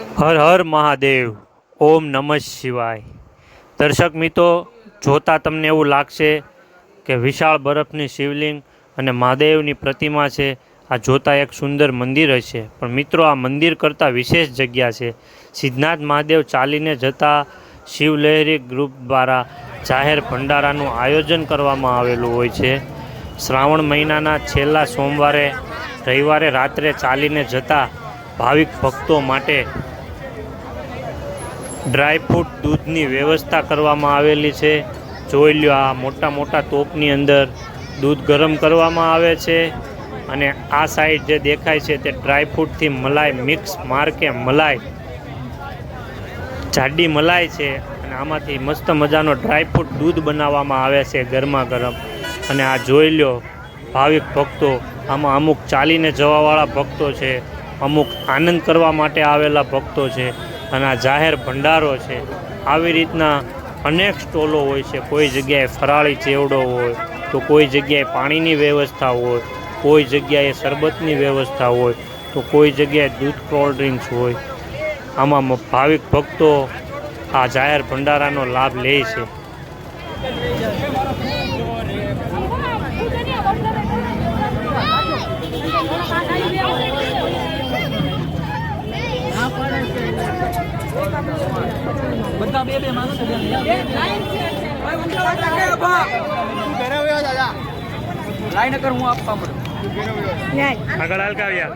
હર હર મહાદેવ, ઓમ નમઃ શિવાય. દર્શક મિત્રો, જોતાં તમને એવું લાગશે કે વિશાળ બરફની શિવલિંગ અને મહાદેવની પ્રતિમા છે, આ જોતાં એક સુંદર મંદિર હશે. પણ મિત્રો, આ મંદિર કરતાં વિશેષ જગ્યા છે. સિદ્ધનાથ મહાદેવ ચાલીને જતા શિવલહેરી ગ્રુપ દ્વારા જાહેર ભંડારાનું આયોજન કરવામાં આવેલું હોય છે. શ્રાવણ મહિનાના છેલ્લા સોમવારે, રવિવારે રાત્રે ચાલીને જતા ભાવિક ભક્તો માટે ડ્રાયફ્રૂટ દૂધની વ્યવસ્થા કરવામાં આવેલી છે. જોઈ લ્યો, આ મોટા મોટા તોપની અંદર દૂધ ગરમ કરવામાં આવે છે અને આ સાઈડ જે દેખાય છે તે ડ્રાયફ્રૂટથી મલાઈ મિક્સ માર્કે મલાઈ. જાડી મલાઈ છે અને આમાંથી મસ્ત મજાનો ડ્રાયફ્રૂટ દૂધ બનાવવામાં આવે છે ગરમા ગરમ. અને આ જોઈ લ્યો, ભાવિક ભક્તો, આમાં અમુક ચાલીને જવાવાળા ભક્તો છે, અમુક આનંદ કરવા માટે આવેલા ભક્તો છે. અને આ જાહેર ભંડારો છે. આવી રીતના અનેક સ્ટોલો હોય છે. કોઈ જગ્યાએ ફરાળી ચેવડો હોય, તો કોઈ જગ્યાએ પાણીની વ્યવસ્થા હોય, કોઈ જગ્યાએ શરબતની વ્યવસ્થા હોય, તો કોઈ જગ્યાએ દૂધ કોલ્ડ ડ્રિંક્સ હોય. આમાં ભાવિક ભક્તો આ જાહેર ભંડારાનો લાભ લે છે. બધા બે બે માણસો લાઈન કર હું આપવા મળું આગળ હાલ કાવ્યા